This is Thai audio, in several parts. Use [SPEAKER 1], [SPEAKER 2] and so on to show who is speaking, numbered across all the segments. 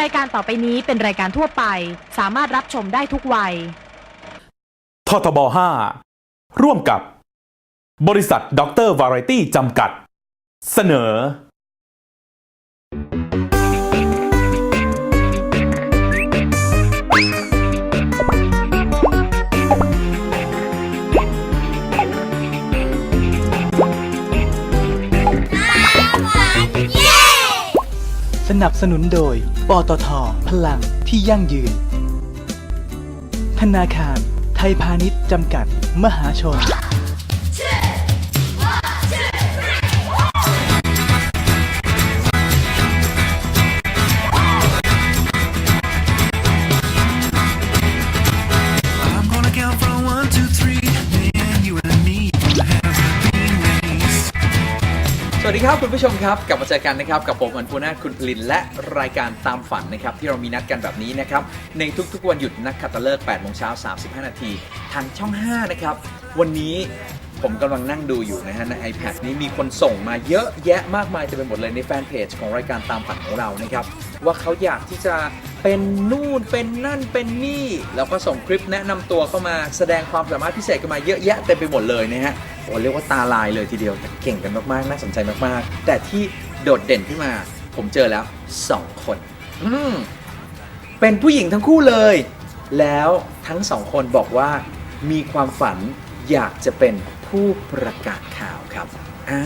[SPEAKER 1] รายการต่อไปนี้เป็นรายการทั่วไป สามารถรับชมได้ทุกวัย
[SPEAKER 2] ททบ 5 ร่วมกับบริษัทด็อกเตอร์วาไรตี้จำกัด เสนอ
[SPEAKER 3] นับสนุนโดย ปตท พลังที่ยั่งยืน ธนาคาร ไทยพาณิชย์จำกัด มหาชน
[SPEAKER 4] ครับคุณผู้ชมครับกลับมาเจอกันนะครับกับผมอันพูนาคุณพลินและรายการตามฝันนะครับที่เรามีนัดกันแบบนี้นะครับในทุกๆวันหยุดนักขัตฤกษ์8โมงเช้า35 นาทีทางช่อง 5 นะครับวันนี้ผมกำลังนั่งดูอยู่นะฮะใน iPad นี้มีคนส่งมาเยอะแยะมากมายเต็มไปหมดเลยในแฟนเพจของรายการตามฝันของเรานะครับว่าเขาอยากที่จะเป็นนู่นเป็นนั่นเป็นนี่ แล้วก็ส่งคลิปแนะนำตัวเข้ามาแสดงความสามารถพิเศษกันมาเยอะแยะเต็มไปหมดเลยนะฮะ เรียกว่าตาลายเลยทีเดียวแต่เก่งกันมากๆ น่าสนใจมากๆ แต่ที่โดดเด่นขึ้นมา ผมเจอแล้ว 2 คน อืมเป็นผู้หญิงทั้งคู่เลย แล้วทั้งสองคนบอกว่ามีความฝันอยากจะเป็นผู้ประกาศข่าวครับอ่า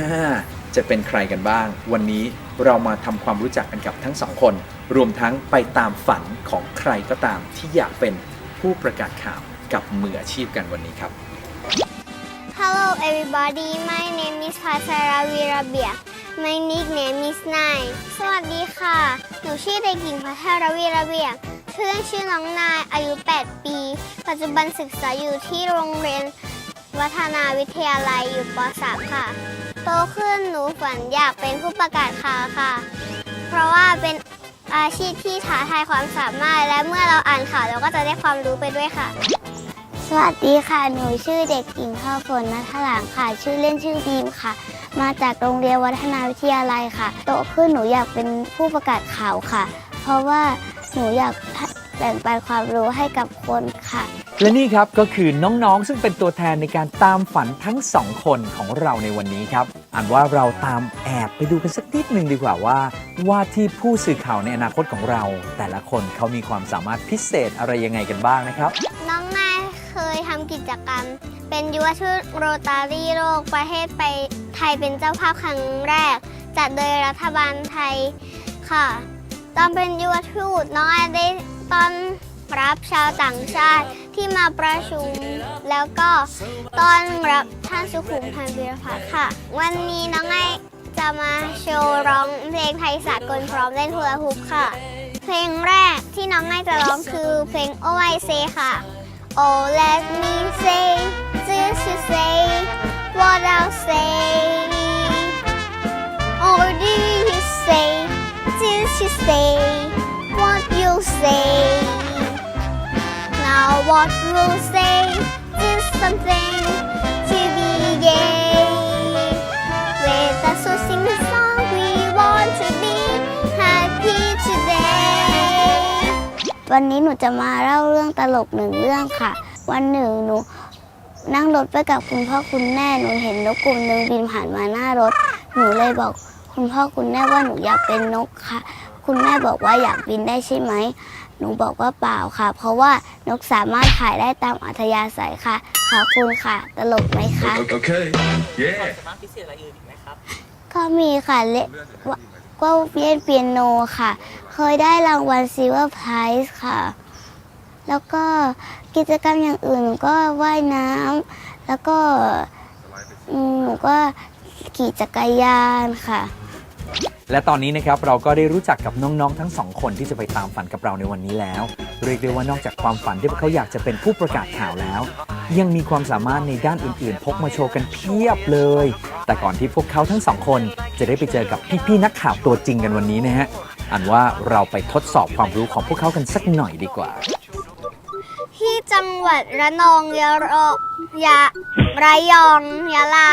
[SPEAKER 4] จะเป็นใครกันบ้าง วันนี้เรามาทำความรู้จักกันกับทั้งสองคน รวมทั้งไปตามฝันของใครก็ตามที่อยากเป็นผู้ประกาศข่าวกับมืออาชีพกันวันนี้ครับ
[SPEAKER 5] Hello everybody, my name is Patara Virabia. My nickname is n i สวัสดีค่ะ หนูชื่อเด็กหญิงพัทรวีระเบียงชื่อเล่นชื่อน้องนาย อายุ 8 ปี ปัจจุบันศึกษาอยู่ที่โรงเรียนวัฒนาวิทยาลัยอยู่ป .3 ค่ะ โตขึ้นหนูฝันอยากเป็นผู้ประกาศข่าวค่ะ เพราะว่าเป็นอาชีพที่ท้าทายความสามารถ และเมื่อเราอ่านข่าวเราก็จะได้ความรู้ไปด้วยค่ะ สวัสดีค่ะ หนูชื่อเด็กหญิงข้าวฝนนัทหลางค่ะ ชื่อเล่นชื่อบีมค่ะ มาจากโรงเรียนวัฒนาวิทยาลัยค่ะ โตขึ้นหนูอยากเป็นผู้ประกาศข่าวค่ะ เพราะว่าหนูอยากแบ่งปันความรู้ให้กับคนค่ะ
[SPEAKER 6] และนี่ครับก็คือน้องๆ ซึ่งเป็นตัวแทนในการตามฝันทั้งสองคนของเราในวันนี้ครับอันว่าเราตามแอบไปดูกันสักนิดหนึ่งดีกว่าว่า ว่าที่ผู้สื่อข่าวในอนาคตของเรา แต่ละคนเขามีความสามารถพิเศษอะไรยังไงกันบ้างนะครับำ
[SPEAKER 5] กิจกรรม เป็นยุวทูตโรตารี่โลกประเทศไปไทยเป็นเจ้าภาพครั้งแรก จัดโดยรัฐบาลไทยค่ะ ตอนเป็นยุวทูตน้องไอได้ต้อนรับชาวต่างชาติที่มาประชุม แล้วก็ต้อนรับท่านสุขุมพันธ์วีรพัฒน์ค่ะ วันนี้น้องไอจะมาโชว์ร้องเพลงไทยสากลพร้อมเล่นฮูลาฮูปค่ะ เพลงแรกที่น้องไอจะร้องคือเพลง o I Say ค่ะ Oh let me say just to say what I'll say. Oh, or do you say just to say what you'll say. Now what we'll say is something to be gay วันนี้หนูจะมาเล่าเรื่องตลกหนึ่งเรื่องค่ะ วันหนึ่งหนู นั่งรถไปกับคุณพ่อคุณแม่หนูเห็นนกกลุ่มหนึ่งบินผ่านมาหน้ารถ หนูเลยบอกคุณพ่อคุณแม่ว่าหนูอยากเป็นนกค่ะ คุณแม่บอกว่าอยากบินได้ใช่ไหมหนูบอกว่าเปล่าค่ะ เพราะว่านกสามารถขายได้ตามอัธยาศัยค่ะขอบคุณค่ะ ตลกไหมคะ
[SPEAKER 7] Okay. Yeah.
[SPEAKER 5] ก็มีค่ะเล่นก็เล่นเปียโนค่ะ เคยได้รางวัลซิลเวอร์ไพรส์ค่ะ แล้วก็กิจกรรมอย่างอื่นหนูก็ว่ายน้ำแล้วก็หนูก็ขี่จักรยานค่ะ
[SPEAKER 6] และตอนนี้นะครับเราก็ได้รู้จักกับน้อง ๆ ทั้งสองคนที่จะไปตามฝันกับเราในวันนี้แล้ว เรียกได้ว่านอกจากความฝันที่พวกเขาอยากจะเป็นผู้ประกาศข่าวแล้ว ยังมีความสามารถในด้านอื่น ๆ พกมาโชว์กันเพียบเลย แต่ก่อนที่พวกเขาทั้งสองคนจะได้ไปเจอกับพี่ ๆ นักข่าวตัวจริงกันวันนี้นะฮะ อันว่าเราไปทดสอบความรู้ของพวกเขากันสักหน่อยดีกว่า
[SPEAKER 5] ที่จังหวัดระนองยะรอยะระยองยะลา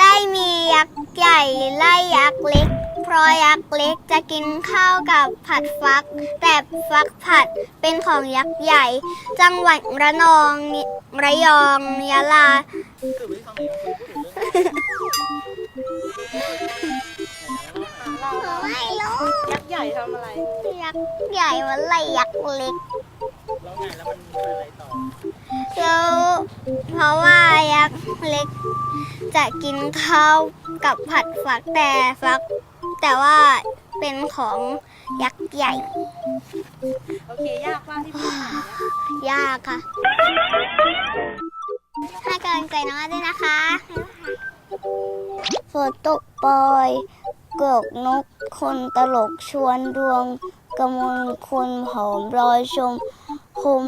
[SPEAKER 5] ได้มียักษ์ใหญ่ไล่ยักษ์เล็ก เพราะยักษ์เล็กจะกินข้าวกับผัดฟัก แต่ฟักผัดเป็นของยักษ์ใหญ่ จังหวัดระนองระยองยะลา ไม่รู้ยักษ์ใหญ่ทำอะไร ยักษ์ใหญ่มันไล่ยักษ์เล็กแล้วไงแล้วมันอะไรต่อแล้วเพราะว่ายักษ์เล็ก จะกินข้าวกับผัดฟักแต่ฟัก แต่ว่าเป็นของยักษ์ใหญ่
[SPEAKER 8] โอเคยากมากที่พูดมายา
[SPEAKER 5] กค่ะให้กำลังใจน้องด้วยนะคะฝนตกปล่อย เกือกนกคนตลกชวนดวงกระมวลคนหอมรอยชม คม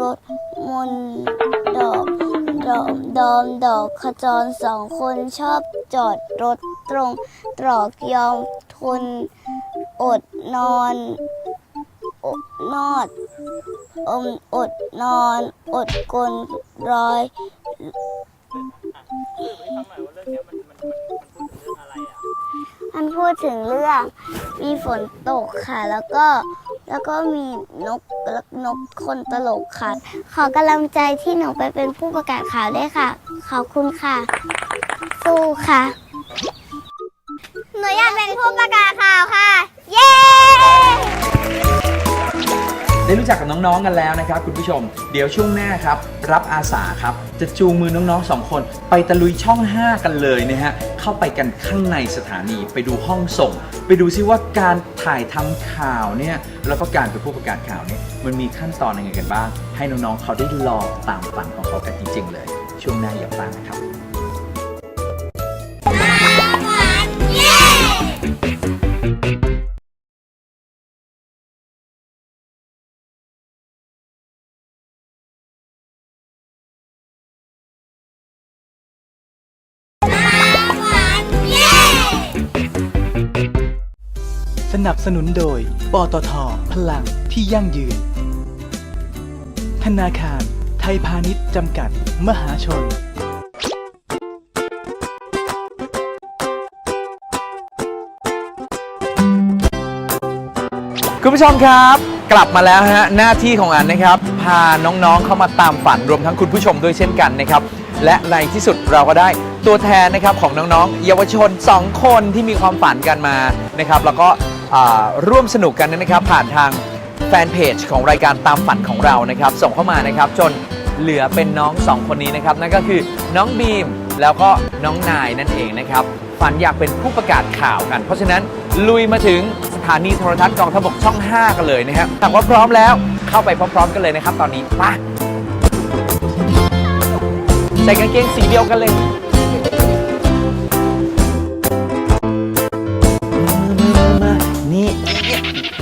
[SPEAKER 5] รถมนดอกดอมดอมดอกขจรสองคนชอบจอดรถตรง ตรอกยอมทนอดนอนอดนอดอมอดนอน อดกลนรอย มันพูดถึงเรื่องมีฝนตกค่ะ แล้วก็แล้วก็มีนกนกคนตลกค่ะ ขอกำลังใจที่หนูไปเป็นผู้ประกาศข่าวด้วยค่ะ ขอบคุณค่ะ สู้ค่ะ หนูอยากเป็นผู้ประกาศข่าวค่ะ เย้
[SPEAKER 4] ได้รู้จักกับน้องๆกันแล้วนะครับ คุณผู้ชม เดี๋ยวช่วงหน้าครับ รับอาสาครับ จะจูงมือน้องๆสองคน ไปตะลุยช่อง 5 กันเลยนะฮะ เข้าไปกันข้างในสถานีไปดูห้องส่ง ไปดูซิว่าการถ่ายทำข่าวเนี่ยแล้วก็การเป็นผู้ประกาศข่าวเนี่ยมันมีขั้นตอนยังไงกันบ้าง ให้น้องๆเขาได้ลองตามฝันของเขากันจริง ๆ เลย ช่วงหน้าอย่าพลาดนะครับ
[SPEAKER 3] นับสนุนโดย ปตท พลังที่ยั่งยืน ธนาคาร ไทยพาณิชย์จำกัด มหาชน
[SPEAKER 6] คุณผู้ชมครับ กลับมาแล้วฮะหน้าที่ของอันนะครับ พาน้องๆเข้ามาตามฝันรวมทั้งคุณผู้ชมด้วยเช่นกันนะครับ และในที่สุดเราก็ได้ตัวแทนนะครับของน้องๆ เยาวชน 2 คนที่มีความฝันกันมานะครับ แล้วก็ ร่วมสนุกกันนะครับ ผ่านทางแฟนเพจของรายการตามฝันของเรานะครับ ส่งเข้ามานะครับ จนเหลือเป็นน้องสองคนนี้นะครับ นั่นก็คือน้องบีมแล้วก็น้องนายนั่นเองนะครับ ฝันอยากเป็นผู้ประกาศข่าวกัน เพราะฉะนั้นลุยมาถึงสถานีโทรทัศน์กองทบกช่อง 5 กันเลยนะครับหากว่าพร้อมแล้วเข้าไปพร้อมๆกันเลยนะครับ ตอนนี้มาใส่กางเกงสีเดียวกันเลย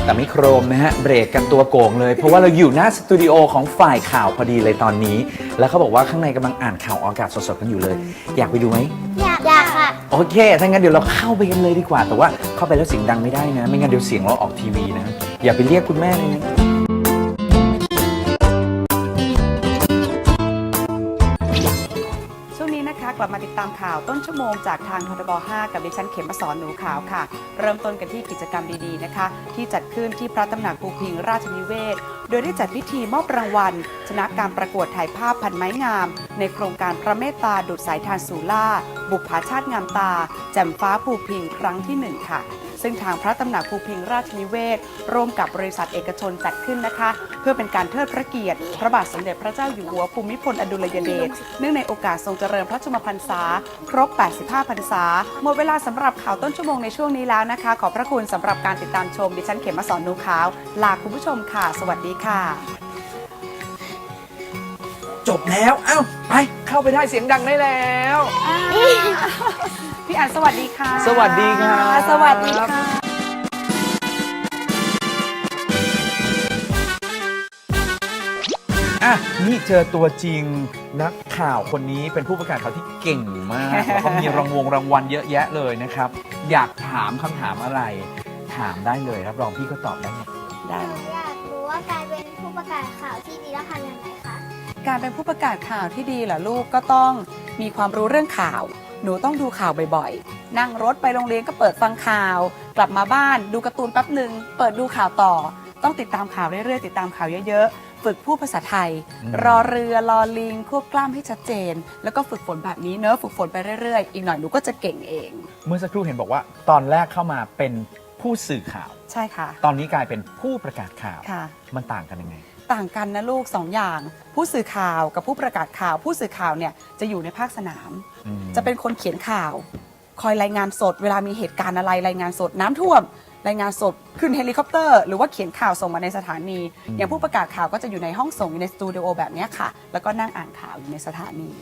[SPEAKER 6] แต่ไม่โครมนะฮะ เบรกกันตัวโก่งเลย เพราะว่าเราอยู่หน้าสตูดิโอของฝ่ายข่าวพอดีเลยตอนนี้ แล้วเขาบอกว่าข้างในกำลังอ่านข่าวออกอากาศสดๆกันอยู่เลย อยากไปดูไหม
[SPEAKER 5] อยากอยากค่ะ
[SPEAKER 6] โอเค ถ้างั้นเดี๋ยวเราเข้าไปกันเลยดีกว่า แต่ว่าเข้าไปแล้วเสียงดังไม่ได้นะ ไม่งั้นเดี๋ยวเสียงเราออกทีวีนะ อย่าไปเรียกคุณแม่เลยนะ
[SPEAKER 8] ตามข่าวต้นชั่วโมงจากทางททบ 5 กับดิฉันเข็มมาสอนหนูขาวค่ะ เริ่มต้นกันที่กิจกรรมดีๆนะคะ ที่จัดขึ้นที่พระตำหนักภูพิงราชนิเวศ โดยได้จัดพิธีมอบรางวัล ชนะการประกวดถ่ายภาพพันไม้งาม ในโครงการพระเมตตาดุดสายทานสูล่า บุพภาชาติงามตา แจ่มฟ้าภูพิงครั้งที่หนึ่งค่ะ ซึ่งทางพระตำหนักภูพิงราชนิเวศ ร่วมกับบริษัทเอกชนจัดขึ้นนะคะ เพื่อเป็นการเทิดพระเกียรติ พระบาทสมเด็จพระเจ้าอยู่หัวภูมิพลอดุลยเดชเนื่องในโอกาสทรงเจริญพระชมพรรษา ครบ 85 พรรษา หมดเวลาสำหรับข่าวต้นชั่วโมงในช่วงนี้แล้วนะคะ ขอบพระคุณสำหรับการติดตามชมดิฉันเขมมาสอนนูขาว ลาคุณผู้ชมค่ะ สวัสดีค่ะ
[SPEAKER 6] จบแล้ว เอ้าไปเข้าไปได้เสียงดังได้แล้ว
[SPEAKER 8] พี่อันสวัสดีค่ะ
[SPEAKER 6] สวัสดีครับ
[SPEAKER 8] สวัสดีค่ะ
[SPEAKER 6] อะนี่เจอตัวจริงนักข่าวคนนี้เป็นผู้ประกาศข่าวที่เก่งมาก แล้วก็มีรางวงรางวัลเยอะแยะเลยนะครับ อยากถามคำถามอะไร ถามได้เลยรับรองพี่ก็ตอบได้หมด
[SPEAKER 8] ได้
[SPEAKER 5] หนูอยากรู้ว่าการเป็นผู้ประกาศข่าวที่ดีแล้วทำยังไงคะ
[SPEAKER 8] การเป็นผู้ประกาศข่าวที่ดีเหรอลูกก็ต้องมีความรู้เรื่องข่าว หนูต้องดูข่าวบ่อยๆ นั่งรถไปโรงเรียนก็เปิดฟังข่าว กลับมาบ้านดูการ์ตูนแป๊บหนึ่งเปิดดูข่าวต่อ ต้องติดตามข่าวเรื่อยๆ ติดตามข่าวเยอะๆ ฝึกพูดภาษาไทย
[SPEAKER 6] อืม
[SPEAKER 8] รอเรือรอลิงควบกล้ามให้ชัดเจน แล้วก็ฝึกฝนแบบนี้เนอะฝึกฝนไปเรื่อยๆ อีกหน่อยหนูก็จะเก่งเอง
[SPEAKER 6] เมื่อสักครู่เห็นบอกว่า ตอนแรกเข้ามาเป็นผู้สื่อข่าว
[SPEAKER 8] ใช่ค่ะ
[SPEAKER 6] ตอนนี้กลายเป็นผู้ประกาศข่าว
[SPEAKER 8] ค่ะ
[SPEAKER 6] มันต่างกันยังไง
[SPEAKER 8] ต่างกันนะลูกสองอย่าง ผู้สื่อข่าวกับผู้ประกาศข่าว ผู้สื่อข่าวเนี่ยจะอยู่ในภาคสนาม
[SPEAKER 6] อืม
[SPEAKER 8] จะเป็นคนเขียนข่าว คอยรายงานสด เวลามีเหตุการณ์อะไรรายงานสดน้ำท่วม รายงานสดขึ้นเฮลิคอปเตอร์หรือว่าเขียนข่าวส่งมาในสถานี อย่างผู้ประกาศข่าวก็จะอยู่ในห้องส่งอยู่ในสตูดิโอแบบเนี้ยค่ะ แล้วก็นั่งอ่านข่าวอยู่ในสถานี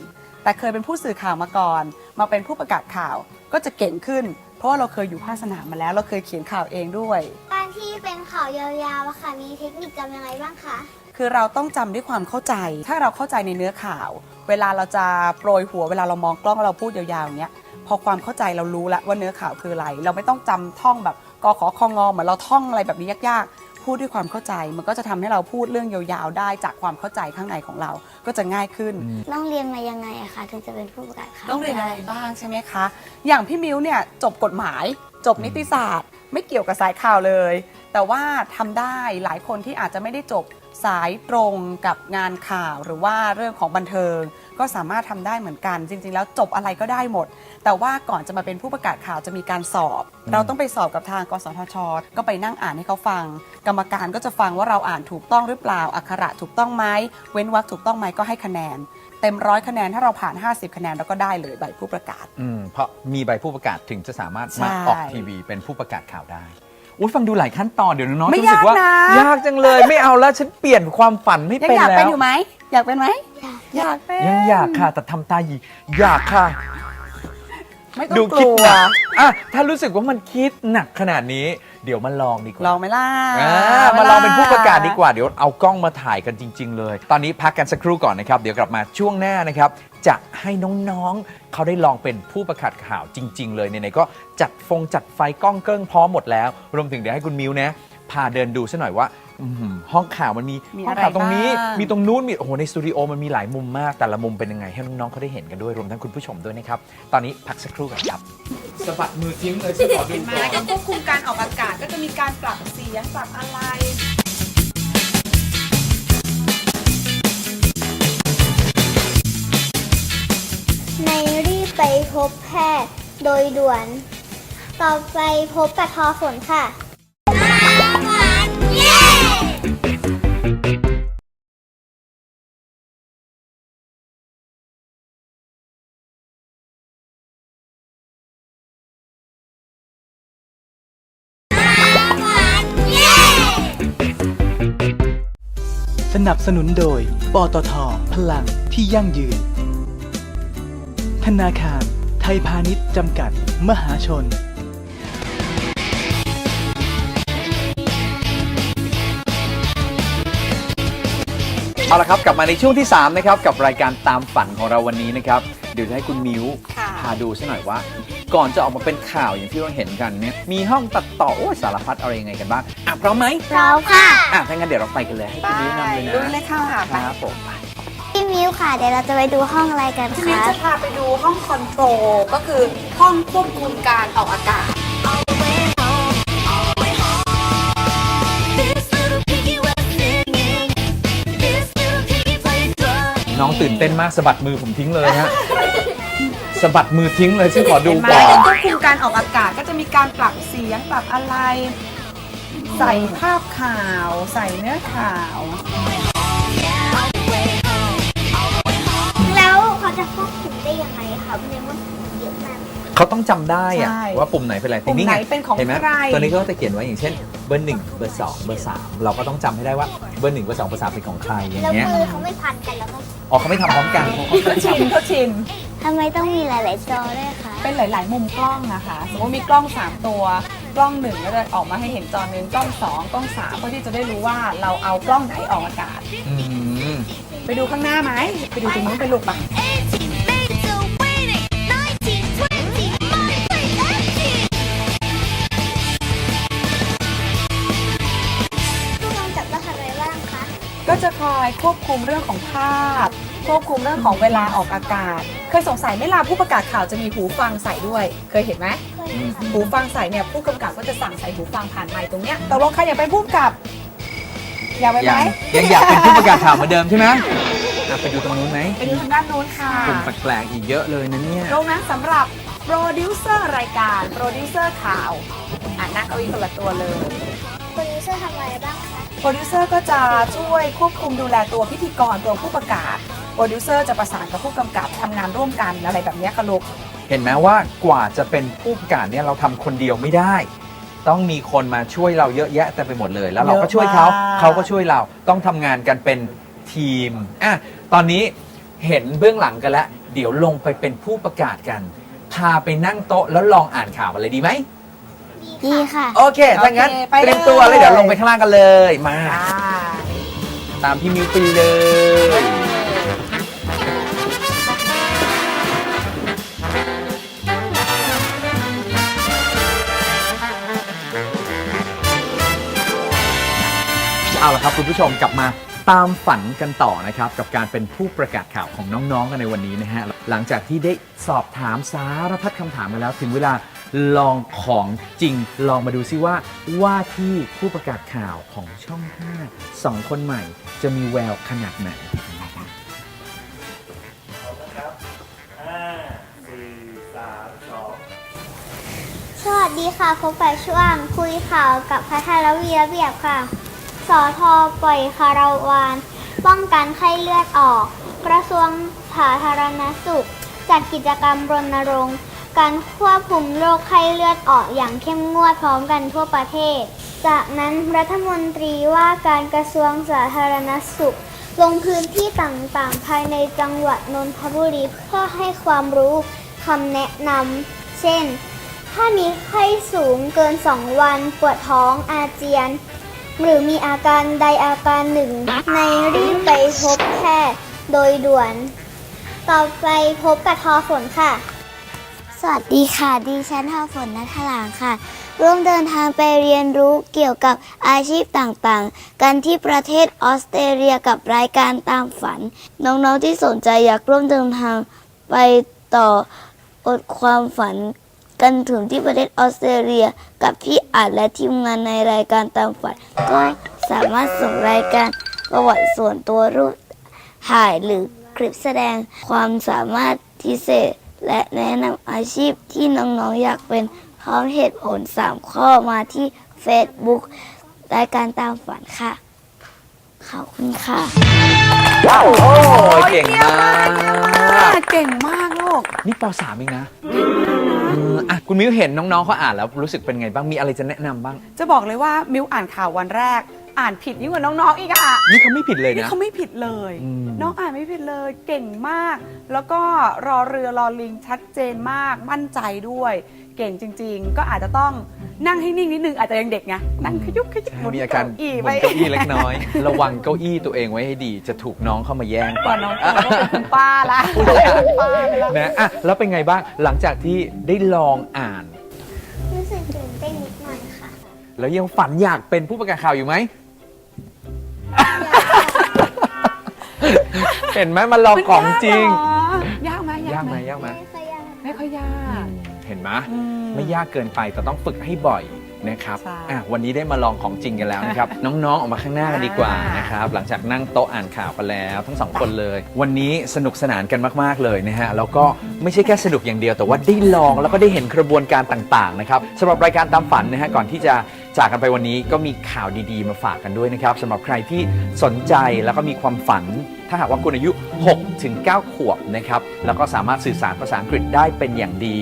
[SPEAKER 8] แต่เคยเป็นผู้สื่อข่าวมาก่อน มาเป็นผู้ประกาศข่าวก็จะเก่งขึ้น เพราะว่าเราเคยอยู่ภาคสนามมาแล้วเราเคยเขียนข่าวเองด้วย
[SPEAKER 5] การที่เป็นข่าวยาวๆอะค่ะ มีเทคนิคจำยังไงบ้างคะ
[SPEAKER 8] คือเราต้องจำด้วยความเข้าใจ ถ้าเราเข้าใจในเนื้อข่าว เวลาเราจะโปรยหัวเวลาเรามองกล้องแล้วเราพูดยาวๆอย่างเงี้ยพอความเข้าใจเรารู้แล้วว่าเนื้อข่าวคืออะไร เราไม่ต้องจำท่องแบบกอขอคองอเหมือนเราท่องอะไรแบบนี้ยากๆ พูดด้วยความเข้าใจ มันก็จะทำให้เราพูดเรื่องยาวๆ ได้จากความเข้าใจข้างในของเรา ก็จะง่ายขึ้น
[SPEAKER 5] ต้องเรียนมายังไงอะคะถึงจะเป็นผู้ประกาศข่าว
[SPEAKER 8] ต้องเรียนอะไรบ้างใช่ไหมคะ อย่างพี่มิ้วเนี่ยจบกฎหมาย จบนิติศาสตร์ ไม่เกี่ยวกับสายข่าวเลย แต่ว่าทำได้หลายคนที่อาจจะไม่ได้จบ สายตรงกับงานข่าวหรือว่าเรื่องของบันเทิง ก็สามารถทำได้เหมือนกัน จริง ๆ แล้วจบอะไรก็ได้หมด แต่ว่าก่อนจะมาเป็นผู้ประกาศข่าวจะมีการสอบ เราต้องไปสอบกับทางกสทช ก็ไปนั่งอ่านให้เขาฟัง กรรมการก็จะฟังว่าเราอ่านถูกต้องหรือเปล่าอักขระถูกต้องไหมเว้นวรรคถูกต้องไหมก็ให้คะแนน เต็มร้อยคะแนนถ้าเราผ่าน 50 คะแนนเราก็ได้เลยใบผู้ประกาศ
[SPEAKER 6] อืมเพราะมีใบผู้ประกาศถึงจะสามารถ
[SPEAKER 8] ใช่
[SPEAKER 6] มาออกทีวีเป็นผู้ประกาศข่าวได้ อุ้ยฟังดูหลายขั้นตอนเดี๋ยวน้องๆ
[SPEAKER 8] ไม่
[SPEAKER 6] จะรู้สึกว่า
[SPEAKER 8] ยากนะ
[SPEAKER 6] ยากจังเลยไม่เอาแล้วฉันเปลี่ยนความฝันไม่
[SPEAKER 8] ยัง
[SPEAKER 6] เป็น
[SPEAKER 8] อยาก
[SPEAKER 6] แล้
[SPEAKER 8] เป็น
[SPEAKER 6] ว
[SPEAKER 8] อยู่ไหม อยากเป็นไหม อยากเป็น
[SPEAKER 6] ยังอยากค่ะแต่ทำตาหยีอยากค่ะ
[SPEAKER 8] ไม่ต้อ
[SPEAKER 6] ดู
[SPEAKER 8] งก
[SPEAKER 6] คิด
[SPEAKER 8] ลัว
[SPEAKER 6] หนักอะถ้ารู้สึกว่ามันคิดหนักขนาดนี้ เดี๋ยวมาลองดีกว่า
[SPEAKER 8] ลองไหมล่ะ
[SPEAKER 6] อ่ามาลองเป็นผู้ประกาศดีกว่า เดี๋ยวเอากล้องมาถ่ายกันจริง ๆ เลย ตอนนี้พักกันสักครู่ก่อนนะครับ เดี๋ยวกลับมาช่วงหน้านะครับ จะให้น้องๆเขาได้ลองเป็นผู้ประกาศข่าวจริง ๆ เลยไหนๆก็จัดฟงจัดไฟกล้องเกิ้งพร้อมหมดแล้ว รวมถึงเดี๋ยวให้คุณมิวนะพาเดินดูซะหน่อยว่า อื้อหือห้องข่าวมันมี
[SPEAKER 8] มี
[SPEAKER 6] ห้อง
[SPEAKER 8] อะไร
[SPEAKER 6] ข่าวตรงนี้
[SPEAKER 8] บ้าง
[SPEAKER 6] มีตรงนู้นมีโอ้โหในสตูดิโอมันมีหลายมุมมากแต่ละมุมเป็นยังไง ให้น้องๆเขาได้เห็นกันด้วยรวมทั้งคุณผู้ชมด้วยนะครับ ตอนนี้พักสักครู่ก่อนครับ สะบัดมือทิ้งเลยฉันขอดูก่อน
[SPEAKER 8] ก็ควบคุมการออกอากาศก็จะมีการปรับเสียงปรับอะไร
[SPEAKER 5] ในรีบไปพบแพทย์โดยด่วน ต่อไปพบกับทอฝนค่ะ
[SPEAKER 3] นับสนุนโดย ปตท พลังที่ยั่งยืน ธนาคาร ไทยพาณิชย์จำกัด มหาชน
[SPEAKER 4] เอาละครับกลับมาในช่วงที่ 3 นะครับ กับรายการตามฝันของเราวันนี้นะครับ เดี๋ยวจะให้คุณมิว
[SPEAKER 8] ค่ะ
[SPEAKER 4] พาดูซะหน่อยว่า ก่อนจะออกมาเป็นข่าวอย่างที่เราเห็นกันเนี่ยมีห้องตัดต่อโอ้ยสารพัดอะไรยังไงกันบ้างอะพร้อมไหม
[SPEAKER 5] พร้อมค่ะ
[SPEAKER 4] อะถ้างั้นเดี๋ยวเราไปกันเลยให้คุณมิวนำเลย
[SPEAKER 8] ดู
[SPEAKER 4] นะ
[SPEAKER 8] เลยค่ะ
[SPEAKER 4] ค
[SPEAKER 8] ไป
[SPEAKER 4] รับผมไป
[SPEAKER 5] พี่มิวค่ะเดี๋ยวเราจะไปดูห้องอะไรกัน
[SPEAKER 8] ทีนี้
[SPEAKER 5] คะ
[SPEAKER 8] จะพาไปดูห้องคอนโทรลก็คือห้องควบคุมการออกอากาศ
[SPEAKER 6] น้องตื่นเต้นมากสะบัดมือผมทิ้งเลยฮะ สะบัดมือทิ้งเลยฉันขอดู
[SPEAKER 8] เห็นไหม
[SPEAKER 6] ก่อน
[SPEAKER 8] ควบคุมการออกอากาศก็จะมีการปรับเสียงปรับอะไร ใส่ภาพข่าว ใส่เนื้อข่าว
[SPEAKER 5] แล้วเขาจะควบคุมได้ยังไงคะในเมื่อเยอะมาก
[SPEAKER 4] เขาต้องจำได้อะ
[SPEAKER 8] ใช่
[SPEAKER 4] ว่าปุ่มไหนเป็นอะไร
[SPEAKER 8] ปุ่มไหน
[SPEAKER 4] ง
[SPEAKER 8] เป็นของ
[SPEAKER 4] เห็นไหม
[SPEAKER 8] ใคร
[SPEAKER 4] ตัวนี้เขาก็จะเขียนไว้อย่างเช่นเบอร์หนึ่งเบอร์สองเบอร์สามเราก็ต้องจำให้ได้ว่าเบอร์หนึ่งเบอร์สองเบอร์สามเป็นของใครอย่าง
[SPEAKER 5] แล้ว
[SPEAKER 4] เงี้ย
[SPEAKER 5] มือเขาไม่พันกันแล้วก็
[SPEAKER 4] อ๋อเขาไม่ทำพร้อมกัน
[SPEAKER 8] เขาชินเขาชิน
[SPEAKER 5] ทำไมต้องมีหลาย ๆ จอด้วยคะ
[SPEAKER 8] เป็นหลาย ๆ มุมกล้องนะคะ สมมติมีกล้อง 3 ตัว กล้องหนึ่งก็จะออกมาให้เห็นจอหนึ่งกล้อง 2 กล้อง3เพื่อที่จะได้รู้ว่าเราเอากล้องไหนออกอากาศ
[SPEAKER 4] อืม
[SPEAKER 8] ไปดูข้างหน้าไหม ไปดูตรงนู้นไปลูกปะ
[SPEAKER 5] ผู้กำกับต้องทำอะไรบ้างคะ
[SPEAKER 8] ก็จะคอยควบคุมเรื่องของภาพ ควบคุมเรื่องของเวลาออกอากาศ เคยสงสัยไหม่ลาผู้ประกาศข่าวจะมีหูฟังใส่ด้วย เคยเห็นไหมหูฟังใส่เนี่ยผู้กำกับก็จะสั่งใส่หูฟังผ่านไมค์ตรงเนี้ยตกลงใครอยากเป็นผู้กำกับ อยากไปไห
[SPEAKER 6] ยั
[SPEAKER 8] ม
[SPEAKER 6] งยังอยากเป็นผู้ประกาศข่าวเหมือนเดิมใช่ไหมอะไปดูตรงนู้นไหม
[SPEAKER 8] ไปดูทางด้านนู้นค่ะ
[SPEAKER 6] กลุ่มแปลกๆอีกเยอะเลยนะเนี่ย
[SPEAKER 8] ตรงนั้นสำหรับโปรดิวเซอร์รายการโปรดิวเซอร์ข่าวอ่านั่งเก้าอี้คนละตัวเลย
[SPEAKER 5] โปรดิวเซอร์ทำอะไรบ้างคะ
[SPEAKER 8] โปรดิวเซอร์ก็จะช่วยควบคุมดูแลตัวพิธีกรตัวผู้ประกาศ โปรดิวเซอร์จะประสานกับผู้กำกับทำงานร่วมกันอะไรแบบเนี้ยค่ะลูก
[SPEAKER 6] เห็นไหมว่ากว่าจะเป็นผู้ประกาศเนี่ยเราทำคนเดียวไม่ได้ ต้องมีคนมาช่วยเราเยอะแยะแต่ไปหมดเลย แล้วเราก็ช่วยเขา
[SPEAKER 8] เยอะมาก
[SPEAKER 6] เขาก็ช่วยเราต้องทำงานกันเป็นทีมอะตอนนี้เห็นเบื้องหลังกันแล้ว เดี๋ยวลงไปเป็นผู้ประกาศกัน พาไปนั่งโต๊ะแล้วลองอ่านข่าวอะไรดีไหม
[SPEAKER 5] ดีค่ะ
[SPEAKER 6] โอเคถ้างั้น
[SPEAKER 8] โอเคไป
[SPEAKER 6] เตรียม
[SPEAKER 8] เลย
[SPEAKER 6] ตัวเลยเดี๋ยวลงไปข้างล่างกันเลยมา
[SPEAKER 8] อ่า
[SPEAKER 6] ตามพี่มิวไปเลย เอาละครับคุณผู้ชมกลับมาตามฝันกันต่อนะครับ กับการเป็นผู้ประกาศข่าวของน้องๆกันในวันนี้นะฮะหลังจากที่ได้สอบถามสารพัดคำถามมาแล้ว ถึงเวลาลองของจริง ลองมาดูซิว่า ว่าที่ผู้ประกาศข่าวของช่อง5สองคนใหม่ จะมีแววขนาดไหน
[SPEAKER 5] สวัสดีค่ะพบกับช่วงคุยข่าวกับพัทรวีระเบียบค่ะ สอทอปล่อยคาราวาน ป้องกันไข้เลือดออก กระทรวงสาธารณสุข จัดกิจกรรมรณรงค์ การควบคุมโรคไข้เลือดออกอย่างเข้มงวดพร้อมกันทั่วประเทศ จากนั้นรัฐมนตรีว่าการกระทรวงสาธารณสุข ลงพื้นที่ต่างๆ ภายในจังหวัดนนทบุรีเพื่อให้ความรู้คำแนะนำเช่น ถ้ามีไข้สูงเกิน 2 วันปวดท้องอาเจียน หรือมีอาการใดอาการหนึ่ง ในรีบไปพบแพทย์โดยด่วน ต่อไปพบกับทอฝนค่ะ สวัสดีค่ะ ดิฉันทอฝนนัทลางค่ะ ร่วมเดินทางไปเรียนรู้เกี่ยวกับอาชีพต่างๆ กันที่ประเทศออสเตรเลียกับรายการตามฝัน น้องๆที่สนใจอยากร่วมเดินทางไปต่ออดความฝัน กันถึงที่ประเทศออสเตรเลีย กับพี่อาจและทีมงานในรายการตามฝันก็สามารถส่งรายการประวัติส่วนตัวรูปถ่ายหรือคลิปแสดงความสามารถพิเศษ และแนะนำอาชีพที่น้องๆอยากเป็นพร้อมเหตุผล 3 ข้อมาที่ Facebook รายการตามฝันค่ะ ขอบคุณค่ะ
[SPEAKER 6] โอ้ยเก่งมาก
[SPEAKER 8] เก่งมากลูก
[SPEAKER 6] นี่ป .3 เองนะเออ อะคุณมิวเห็นน้องๆเขาอ่านแล้วรู้สึกเป็นไงบ้างมีอะไรจะแนะนำบ้าง
[SPEAKER 8] จะบอกเลยว่ามิวอ่านข่าววันแรก อ่านผิดยิ่งกว่าน้องๆอีกอะ
[SPEAKER 6] นี่เขาไม่ผิดเลย
[SPEAKER 8] นี่
[SPEAKER 6] นะ
[SPEAKER 8] เขาไม่ผิดเลย
[SPEAKER 6] อืม
[SPEAKER 8] น้องอ่านไม่ผิดเลยเก่งมาก แล้วก็รอเรือรอลิงชัดเจนมากมั่นใจด้วย เก่งจริง ๆ ก็อาจจะต้อง นั่งให้นิ่งนิดนึงอาจจะยังเด็กไงนั่งขยุกขยุก
[SPEAKER 6] ใช่
[SPEAKER 8] หน
[SPEAKER 6] มีอาการ
[SPEAKER 8] เก้อี้
[SPEAKER 6] บ
[SPEAKER 8] ไป
[SPEAKER 6] นเก้าอี้เล็กน้อย ระวังเก้าอี้ตัวเองไว้ให้ดี จะถูกน้องเข้ามาแย่งไป
[SPEAKER 8] ก่อนน้องโตก็เป็นคุณป้าละ
[SPEAKER 6] พูดยาก
[SPEAKER 8] คุณป้าไปละ
[SPEAKER 6] นะอะแล้วเป็นไงบ้างหลังจากที่ได้ลองอ่าน
[SPEAKER 5] รู้สึกตื่นเต้นนิดหน่อยค่ะ
[SPEAKER 6] แล้วยังฝันอยากเป็นผู้ประกาศข่าวอยู่ไหม เห็นไหมมันลองของจริง
[SPEAKER 8] ยากไหม
[SPEAKER 6] ยากไหมยากไหม
[SPEAKER 5] ไม่ค่อยยาก
[SPEAKER 8] ไม่ค่อยยาก
[SPEAKER 6] เห็น ไหม
[SPEAKER 8] อื
[SPEAKER 6] ไม่ยากเกินไปแต่ต้องฝึกให้บ่อยนะครับ
[SPEAKER 8] ใช่
[SPEAKER 6] อะวันนี้ได้มาลองของจริงกันแล้วนะครับ น้องๆออกมาข้างหน้ากันดีกว่า
[SPEAKER 8] อ่าน
[SPEAKER 6] นะครับ หลังจากนั่งโต๊ะอ่านข่าวกันแล้วทั้งสองคนเลย วันนี้สนุกสนานกันมากๆเลยนะฮะแล้วก็ไม่ใช่แค่สนุกอย่างเดียวแต่ว่าได้ลองแล้วก็ได้เห็นกระบวนการต่างๆนะครับสำหรับรายการตามฝันนะฮะก่อนที่จะ จากกันไปวันนี้ก็มีข่าวดีๆ มาฝากกันด้วยนะครับสำหรับใครที่สนใจแล้วก็มีความฝัน ถ้าหากว่าคุณอายุ6ถึง9ขวบนะครับแล้วก็สามารถสื่อสารภาษาอังกฤษได้เป็นอย่างดี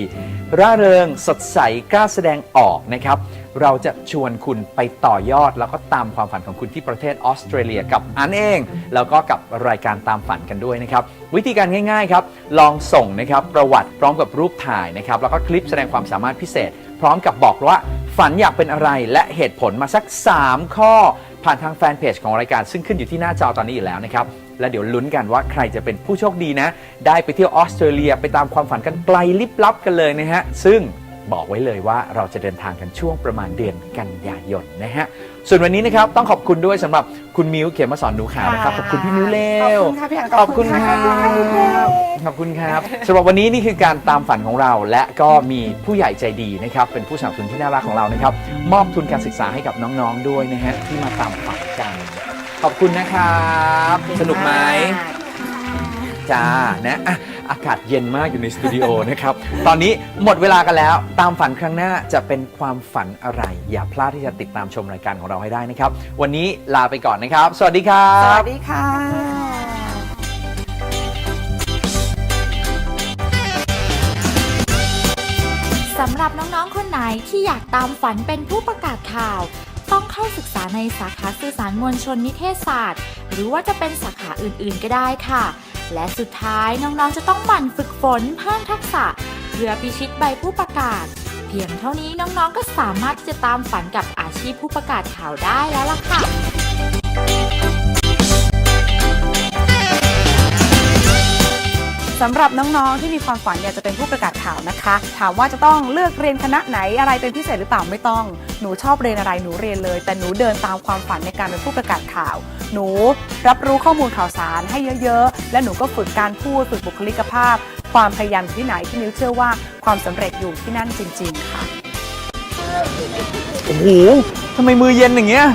[SPEAKER 6] ร่าเริงสดใสกล้าแสดงออกนะครับเราจะชวนคุณไปต่อยอด แล้วก็ตามความฝันของคุณที่ประเทศออสเตรเลียกับอันเอง แล้วก็กับรายการตามฝันกันด้วยนะครับ วิธีการง่ายๆครับ ลองส่งนะครับประวัติพร้อมกับรูปถ่ายนะครับแล้วก็คลิปแสดงความสามารถพิเศษ พร้อมกับบอกว่าฝันอยากเป็นอะไรและเหตุผลมาสัก 3 ข้อ ผ่านทางแฟนเพจของรายการซึ่งขึ้นอยู่ที่หน้าจอตอนนี้อยู่แล้วนะครับ และเดี๋ยวลุ้นกันว่าใครจะเป็นผู้โชคดีนะ ได้ไปเที่ยวออสเตรเลียไปตามความฝันกันไกลลิบลับกันเลยนะฮะซึ่งบอกไว้เลยว่าเราจะเดินทางกันช่วงประมาณเดือนกันยายนนะฮะ ส่วนวันนี้นะครับต้องขอบคุณด้วยสำหรับคุณมิวเขมมาสอนหนูขาวนะครับขอบคุณพี่มิวเร็ว
[SPEAKER 8] ขอบคุณค่ะพี่อัน
[SPEAKER 6] ขอบคุณครับขอบคุณครับสำหรับวันนี้นี่คือการตามฝันของเรา และก็มีผู้ใหญ่ใจดีนะครับเป็นผู้สนับสนุนที่น่ารักของเรานะครับมอบทุนการศึกษาให้กับน้องๆด้วยนะฮะที่มาตามฝันกันขอบคุณนะครับ สนุกไหม จ้านะอะอากาศเย็นมากอยู่ในสตูดิโอนะครับ ตอนนี้หมดเวลากันแล้ว ตามฝันครั้งหน้าจะเป็นความฝันอะไร อย่าพลาดที่จะติดตามชมรายการของเราให้ได้นะครับ วันนี้ลาไปก่อนนะครับ สวัสดีครั
[SPEAKER 8] ส
[SPEAKER 6] บ
[SPEAKER 8] วัสดีค่ะ
[SPEAKER 9] สำหรับน้อง ๆ คนไหนที่อยากตามฝันเป็นผู้ประกาศข่าว ต้องเข้าศึกษาในสาขาสื่อสารมวลชนนิเทศศาสตร์ หรือว่าจะเป็นสาขาอื่น ๆ ก็ได้ค่ะ และสุดท้ายน้องๆจะต้องหมั่นฝึกฝนเพิ่มทักษะ เพื่อพิชิตใบผู้ประกาศ เพียงเท่านี้น้องๆก็สามารถที่จะตามฝันกับอาชีพผู้ประกาศข่าวได้แล้วล่ะค่ะ
[SPEAKER 8] สำหรับน้องๆ ที่มีความฝันอยากจะเป็นผู้ประกาศข่าวนะคะ ถามว่าจะต้องเลือกเรียนคณะไหนอะไรเป็นพิเศษหรือเปล่าไม่ต้อง หนูชอบเรียนอะไรหนูเรียนเลย แต่หนูเดินตามความฝันในการเป็นผู้ประกาศข่าว หนูรับรู้ข้อมูลข่าวสารให้เยอะๆ และหนูก็ฝึกการพูดฝึกบุคลิกภาพ ความพยายามที่ไหนที่นิ้วเชื่อว่าความสำเร็จอยู่ที่นั่นจริง ๆ ค่ะ
[SPEAKER 6] โอ้โหทำไมมือเย็นอย่างเงี้ย